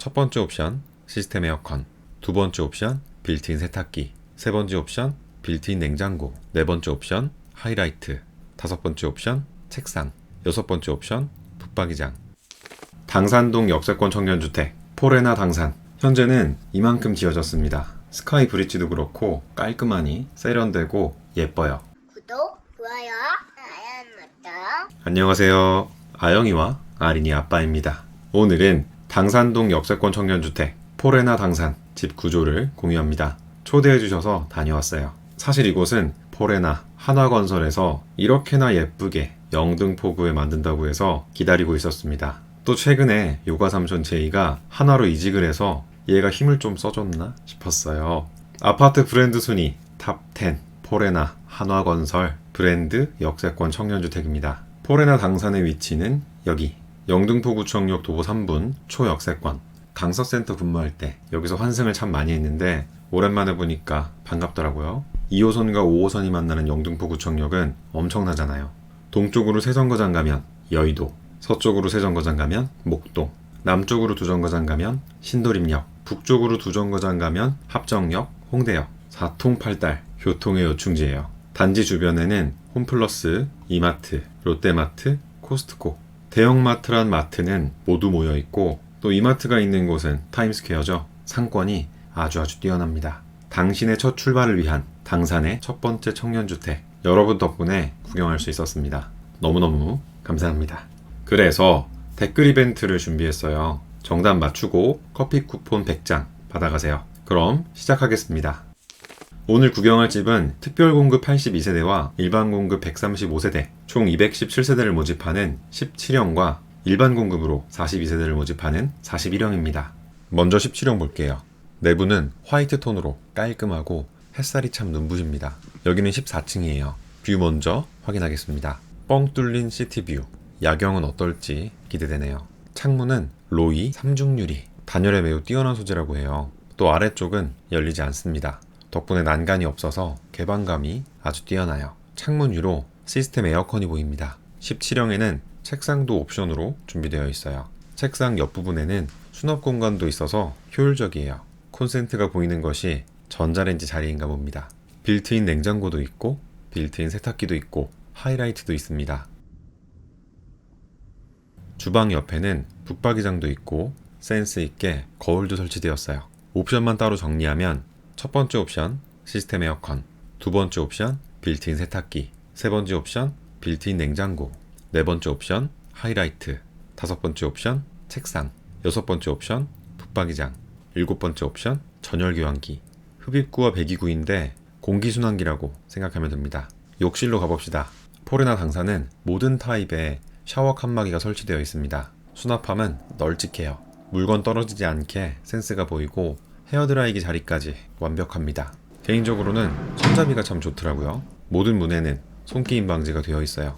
첫 번째 옵션 시스템 에어컨, 두 번째 옵션 빌트인 세탁기, 세 번째 옵션 빌트인 냉장고, 네 번째 옵션 하이라이트, 다섯 번째 옵션 책상, 여섯 번째 옵션 붙박이장. 당산동 역세권 청년주택 포레나 당산 현재는 이만큼 지어졌습니다. 스카이 브릿지도 그렇고 깔끔하니 세련되고 예뻐요. 구독, 좋아요, 알람 맞다. 안녕하세요. 아영이와 아린이 아빠입니다. 오늘은 당산동 역세권 청년주택 포레나 당산 집 구조를 공유합니다. 초대해 주셔서 다녀왔어요. 사실 이곳은 포레나 한화건설에서 이렇게나 예쁘게 영등포구에 만든다고 해서 기다리고 있었습니다. 또 최근에 요가 삼촌 제이가 한화로 이직을 해서 얘가 힘을 좀 써줬나 싶었어요. 아파트 브랜드 순위 탑10 포레나 한화건설 브랜드 역세권 청년주택입니다. 포레나 당산의 위치는 여기 영등포구청역 도보 3분 초역세권 강서센터 근무할 때 여기서 환승을 참 많이 했는데 오랜만에 보니까 반갑더라고요. 2호선과 5호선이 만나는 영등포구청역은 엄청나잖아요. 동쪽으로 세 정거장 가면 여의도, 서쪽으로 세 정거장 가면 목동, 남쪽으로 두 정거장 가면 신도림역, 북쪽으로 두 정거장 가면 합정역, 홍대역, 사통팔달 교통의 요충지예요. 단지 주변에는 홈플러스, 이마트, 롯데마트, 코스트코, 대형마트란 마트는 모두 모여 있고 또 이마트가 있는 곳은 타임스퀘어죠. 상권이 아주 아주 뛰어납니다. 당신의 첫 출발을 위한 당산의 첫 번째 청년주택 여러분 덕분에 구경할 수 있었습니다. 너무너무 감사합니다. 그래서 댓글 이벤트를 준비했어요. 정답 맞추고 커피 쿠폰 100장 받아가세요. 그럼 시작하겠습니다. 오늘 구경할 집은 특별 공급 82세대와 일반 공급 135세대, 총 217세대를 모집하는 17형과 일반 공급으로 42세대를 모집하는 41형입니다. 먼저 17형 볼게요. 내부는 화이트 톤으로 깔끔하고 햇살이 참 눈부십니다. 여기는 14층이에요. 뷰 먼저 확인하겠습니다. 뻥 뚫린 시티뷰. 야경은 어떨지 기대되네요. 창문은 로이 3중 유리. 단열에 매우 뛰어난 소재라고 해요. 또 아래쪽은 열리지 않습니다. 덕분에 난간이 없어서 개방감이 아주 뛰어나요. 창문 위로 시스템 에어컨이 보입니다. 17형에는 책상도 옵션으로 준비되어 있어요. 책상 옆부분에는 수납 공간도 있어서 효율적이에요. 콘센트가 보이는 것이 전자레인지 자리인가 봅니다. 빌트인 냉장고도 있고 빌트인 세탁기도 있고 하이라이트도 있습니다. 주방 옆에는 붙박이장도 있고 센스 있게 거울도 설치되었어요. 옵션만 따로 정리하면 첫 번째 옵션 시스템 에어컨, 두 번째 옵션 빌트인 세탁기, 세 번째 옵션 빌트인 냉장고, 네 번째 옵션 하이라이트, 다섯 번째 옵션 책상, 여섯 번째 옵션 붙박이장, 일곱 번째 옵션 전열 교환기, 흡입구와 배기구인데 공기순환기라고 생각하면 됩니다. 욕실로 가봅시다. 포레나 당사는 모든 타입의 샤워 칸막이가 설치되어 있습니다. 수납함은 널찍해요. 물건 떨어지지 않게 센스가 보이고 헤어드라이기 자리까지 완벽합니다. 개인적으로는 손잡이가 참 좋더라고요. 모든 문에는 손끼임 방지가 되어 있어요.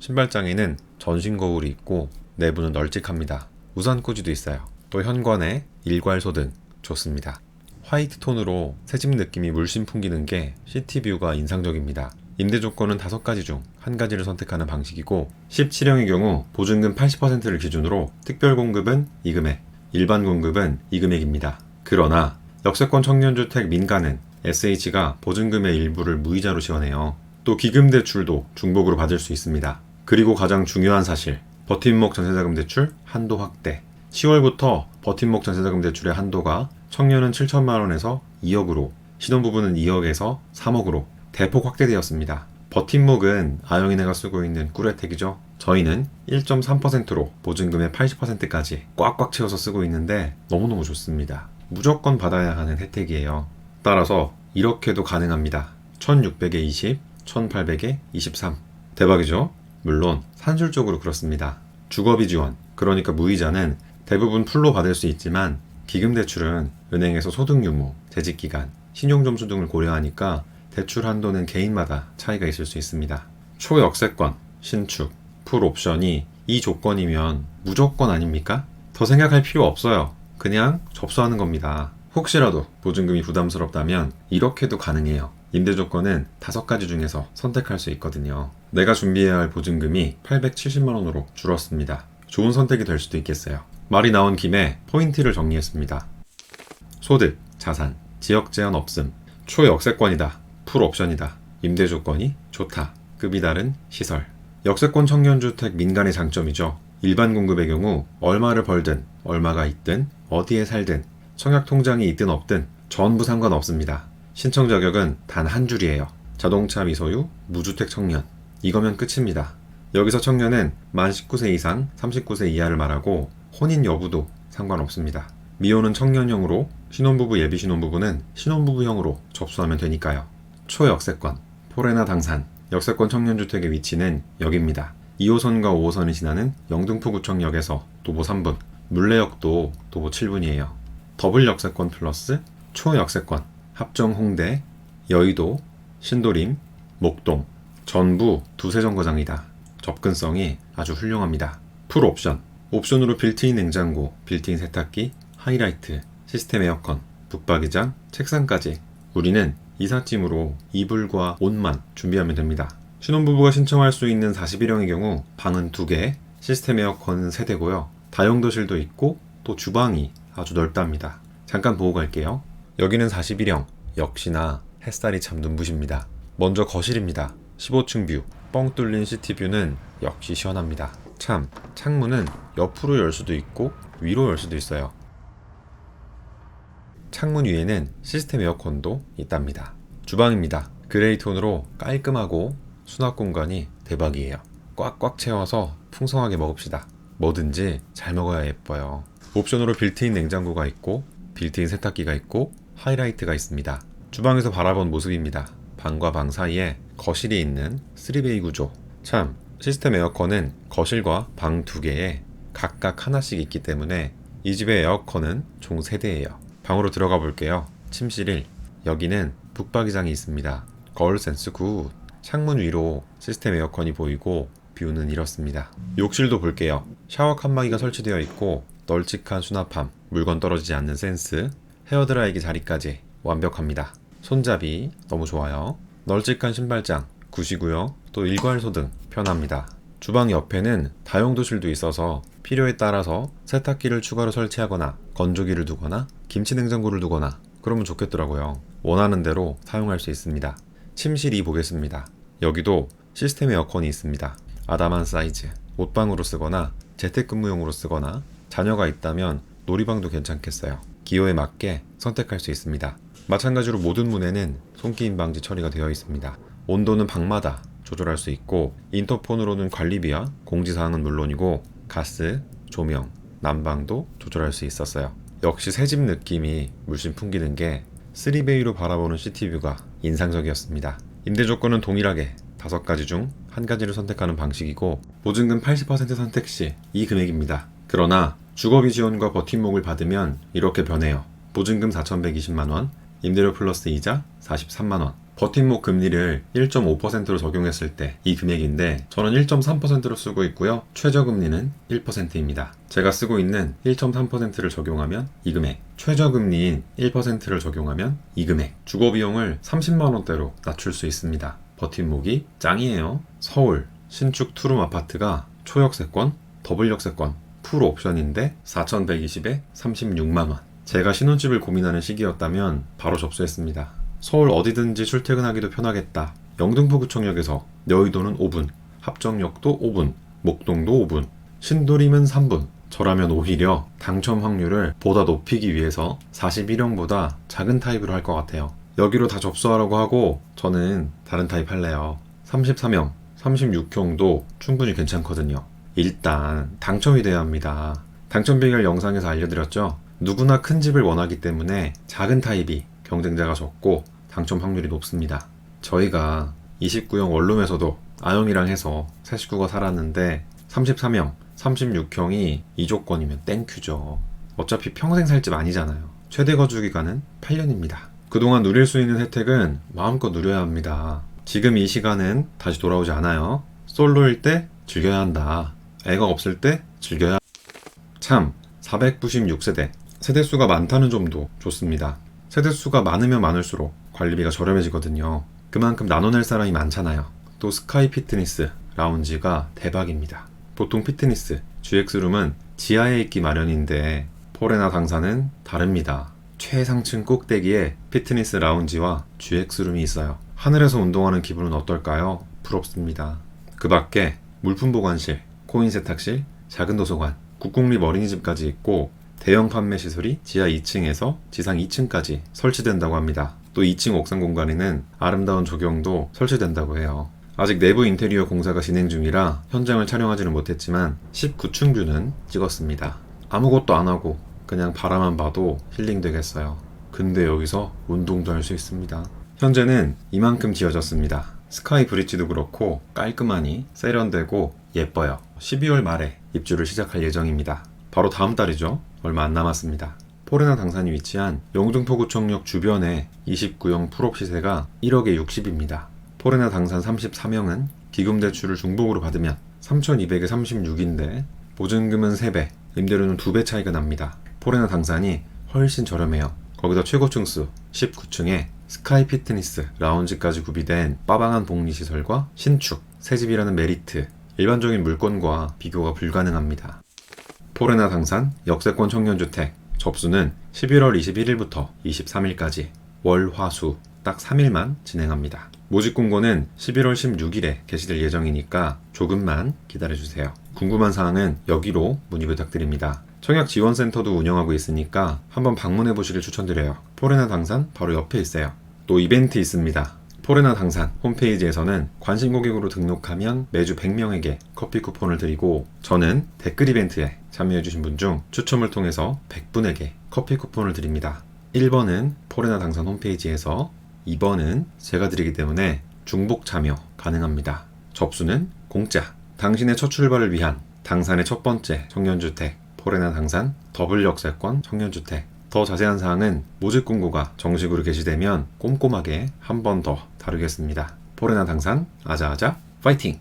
신발장에는 전신 거울이 있고 내부는 널찍합니다. 우산 꽂이도 있어요. 또 현관에 일괄소 등 좋습니다. 화이트 톤으로 새집 느낌이 물씬 풍기는 게 시티뷰가 인상적입니다. 임대 조건은 다섯 가지 중 한 가지를 선택하는 방식이고 17형의 경우 보증금 80%를 기준으로 특별 공급은 이 금액, 일반 공급은 이 금액입니다. 그러나 역세권 청년주택 민가는 SH가 보증금의 일부를 무이자로 지원해요. 또 기금 대출도 중복으로 받을 수 있습니다. 그리고 가장 중요한 사실, 버팀목 전세자금 대출 한도 확대. 10월부터 버팀목 전세자금 대출의 한도가 청년은 7천만 원에서 2억으로, 신혼부부는 2억에서 3억으로 대폭 확대되었습니다. 버팀목은 아영이네가 쓰고 있는 꿀혜택이죠. 저희는 1.3%로 보증금의 80%까지 꽉꽉 채워서 쓰고 있는데 너무너무 좋습니다. 무조건 받아야 하는 혜택이에요. 따라서 이렇게도 가능합니다. 1600에 20, 1800에 23. 대박이죠? 물론 산술적으로 그렇습니다. 주거비 지원, 그러니까 무이자는 대부분 풀로 받을 수 있지만 기금 대출은 은행에서 소득 유무, 재직 기간, 신용 점수 등을 고려하니까 대출 한도는 개인마다 차이가 있을 수 있습니다. 초역세권, 신축, 풀 옵션이 이 조건이면 무조건 아닙니까? 더 생각할 필요 없어요. 그냥 접수하는 겁니다. 혹시라도 보증금이 부담스럽다면 이렇게도 가능해요. 임대 조건은 다섯 가지 중에서 선택할 수 있거든요. 내가 준비해야 할 보증금이 870만 원으로 줄었습니다. 좋은 선택이 될 수도 있겠어요. 말이 나온 김에 포인트를 정리했습니다. 소득, 자산, 지역 제한 없음, 초역세권이다, 풀 옵션이다, 임대 조건이 좋다, 급이 다른 시설. 역세권 청년주택 민간의 장점이죠. 일반 공급의 경우 얼마를 벌든, 얼마가 있든, 어디에 살든, 청약 통장이 있든 없든 전부 상관없습니다. 신청 자격은 단 한 줄이에요. 자동차 미소유, 무주택 청년. 이거면 끝입니다. 여기서 청년은 만 19세 이상, 39세 이하를 말하고 혼인 여부도 상관없습니다. 미혼은 청년형으로 신혼부부 예비 신혼부부는 신혼부부형으로 접수하면 되니까요. 초역세권, 포레나 당산, 역세권 청년주택의 위치는 여기입니다. 2호선과 5호선이 지나는 영등포구청역에서 도보 3분, 물레역도 도보 7분이에요. 더블 역세권 플러스 초역세권, 합정 홍대, 여의도, 신도림, 목동, 전부 두세 정거장이다. 접근성이 아주 훌륭합니다. 풀 옵션, 옵션으로 빌트인 냉장고, 빌트인 세탁기, 하이라이트, 시스템 에어컨, 북박이장, 책상까지 우리는 이삿짐으로 이불과 옷만 준비하면 됩니다. 신혼부부가 신청할 수 있는 41형의 경우 방은 2개, 시스템 에어컨은 3대고요. 다용도실도 있고 또 주방이 아주 넓답니다. 잠깐 보고 갈게요. 여기는 41형, 역시나 햇살이 참 눈부십니다. 먼저 거실입니다. 15층 뷰, 뻥 뚫린 시티뷰는 역시 시원합니다. 참, 창문은 옆으로 열 수도 있고 위로 열 수도 있어요. 창문 위에는 시스템 에어컨도 있답니다. 주방입니다. 그레이 톤으로 깔끔하고 수납 공간이 대박이에요. 꽉꽉 채워서 풍성하게 먹읍시다. 뭐든지 잘 먹어야 예뻐요. 옵션으로 빌트인 냉장고가 있고 빌트인 세탁기가 있고 하이라이트가 있습니다. 주방에서 바라본 모습입니다. 방과 방 사이에 거실이 있는 3베이 구조. 참, 시스템 에어컨은 거실과 방 두 개에 각각 하나씩 있기 때문에 이 집의 에어컨은 총 3대예요. 방으로 들어가 볼게요. 침실 1. 여기는 북박이장이 있습니다. 거울 센스 굿. 창문 위로 시스템 에어컨이 보이고 뷰는 이렇습니다. 욕실도 볼게요. 샤워 칸막이가 설치되어 있고 널찍한 수납함, 물건 떨어지지 않는 센스, 헤어드라이기 자리까지 완벽합니다. 손잡이 너무 좋아요. 널찍한 신발장 굿이고요. 또 일괄소 등 편합니다. 주방 옆에는 다용도실도 있어서 필요에 따라서 세탁기를 추가로 설치하거나 건조기를 두거나 김치 냉장고를 두거나 그러면 좋겠더라고요. 원하는 대로 사용할 수 있습니다. 침실 2 보겠습니다. 여기도 시스템 에어컨이 있습니다. 아담한 사이즈, 옷방으로 쓰거나 재택근무용으로 쓰거나 자녀가 있다면 놀이방도 괜찮겠어요. 기호에 맞게 선택할 수 있습니다. 마찬가지로 모든 문에는 손기임 방지 처리가 되어 있습니다. 온도는 방마다 조절할 수 있고 인터폰으로는 관리비와 공지사항은 물론이고 가스, 조명, 난방도 조절할 수 있었어요. 역시 새집 느낌이 물씬 풍기는 게 3베이로 바라보는 시티뷰가 인상적이었습니다. 임대 조건은 동일하게 다섯 가지 중 한 가지를 선택하는 방식이고 보증금 80% 선택 시 이 금액입니다. 그러나 주거비 지원과 버팀목을 받으면 이렇게 변해요. 보증금 4,120만 원, 임대료 플러스 이자 43만 원. 버팀목 금리를 1.5%로 적용했을 때 이 금액인데 저는 1.3%로 쓰고 있고요. 최저 금리는 1%입니다. 제가 쓰고 있는 1.3%를 적용하면 이 금액, 최저 금리인 1%를 적용하면 이 금액, 주거 비용을 30만 원대로 낮출 수 있습니다. 버팀목이 짱이에요. 서울 신축 투룸 아파트가 초역세권, 더블 역세권, 풀 옵션인데 4,120에 36만 원. 제가 신혼집을 고민하는 시기였다면 바로 접수했습니다. 서울 어디든지 출퇴근하기도 편하겠다. 영등포구청역에서 여의도는 5분, 합정역도 5분, 목동도 5분, 신도림은 3분. 저라면 오히려 당첨 확률을 보다 높이기 위해서 41형보다 작은 타입으로 할 것 같아요. 여기로 다 접수하라고 하고 저는 다른 타입 할래요. 33형, 36형도 충분히 괜찮거든요. 일단 당첨이 돼야 합니다. 당첨 비결 영상에서 알려드렸죠? 누구나 큰 집을 원하기 때문에 작은 타입이 경쟁자가 적고 당첨 확률이 높습니다. 저희가 29형 원룸에서도 아영이랑 해서 새 식구가 살았는데 33형, 36형이 이 조건이면 땡큐죠. 어차피 평생 살 집 아니잖아요. 최대 거주 기간은 8년입니다. 그동안 누릴 수 있는 혜택은 마음껏 누려야 합니다. 지금 이 시간은 다시 돌아오지 않아요. 솔로일 때 즐겨야 한다. 애가 없을 때 즐겨야 참 496세대 세대수가 많다는 점도 좋습니다. 세대수가 많으면 많을수록 관리비가 저렴해지거든요. 그만큼 나눠낼 사람이 많잖아요. 또 스카이 피트니스 라운지가 대박입니다. 보통 피트니스 GX룸은 지하에 있기 마련인데 포레나 당사는 다릅니다. 최상층 꼭대기에 피트니스 라운지와 GX룸이 있어요. 하늘에서 운동하는 기분은 어떨까요? 부럽습니다. 그 밖에 물품 보관실, 코인 세탁실, 작은 도서관, 국공립 어린이집까지 있고 대형 판매 시설이 지하 2층에서 지상 2층까지 설치된다고 합니다. 또 2층 옥상 공간에는 아름다운 조경도 설치된다고 해요. 아직 내부 인테리어 공사가 진행 중이라 현장을 촬영하지는 못했지만 19층 뷰는 찍었습니다. 아무것도 안 하고 그냥 바라만 봐도 힐링 되겠어요. 근데 여기서 운동도 할 수 있습니다. 현재는 이만큼 지어졌습니다. 스카이 브릿지도 그렇고 깔끔하니 세련되고 예뻐요. 12월 말에 입주를 시작할 예정입니다. 바로 다음 달이죠. 얼마 안 남았습니다. 포레나 당산이 위치한 영등포구청역 주변에 29형 풀업 시세가 1억에 60입니다. 포레나 당산 33형은 기금 대출을 중복으로 받으면 3,200에 36인데 보증금은 3배, 임대료는 2배 차이가 납니다. 포레나 당산이 훨씬 저렴해요. 거기다 최고층 수 19층에 스카이 피트니스, 라운지까지 구비된 빠방한 복리시설과 신축, 새집이라는 메리트, 일반적인 물건과 비교가 불가능합니다. 포레나 당산 역세권 청년주택 접수는 11월 21일부터 23일까지 월, 화, 수 딱 3일만 진행합니다. 모집 공고는 11월 16일에 게시될 예정이니까 조금만 기다려주세요. 궁금한 사항은 여기로 문의 부탁드립니다. 청약 지원센터도 운영하고 있으니까 한번 방문해 보시길 추천드려요. 포레나 당산 바로 옆에 있어요. 또 이벤트 있습니다. 포레나 당산 홈페이지에서는 관심 고객으로 등록하면 매주 100명에게 커피 쿠폰을 드리고 저는 댓글 이벤트에 참여해주신 분 중 추첨을 통해서 100분에게 커피 쿠폰을 드립니다. 1번은 포레나 당산 홈페이지에서 2번은 제가 드리기 때문에 중복 참여 가능합니다. 접수는 공짜. 당신의 첫 출발을 위한 당산의 첫 번째 청년주택 포레나 당산 더블 역세권 청년주택 더 자세한 사항은 모집 공고가 정식으로 게시되면 꼼꼼하게 한 번 더 다루겠습니다. 포레나 당산 아자아자 파이팅!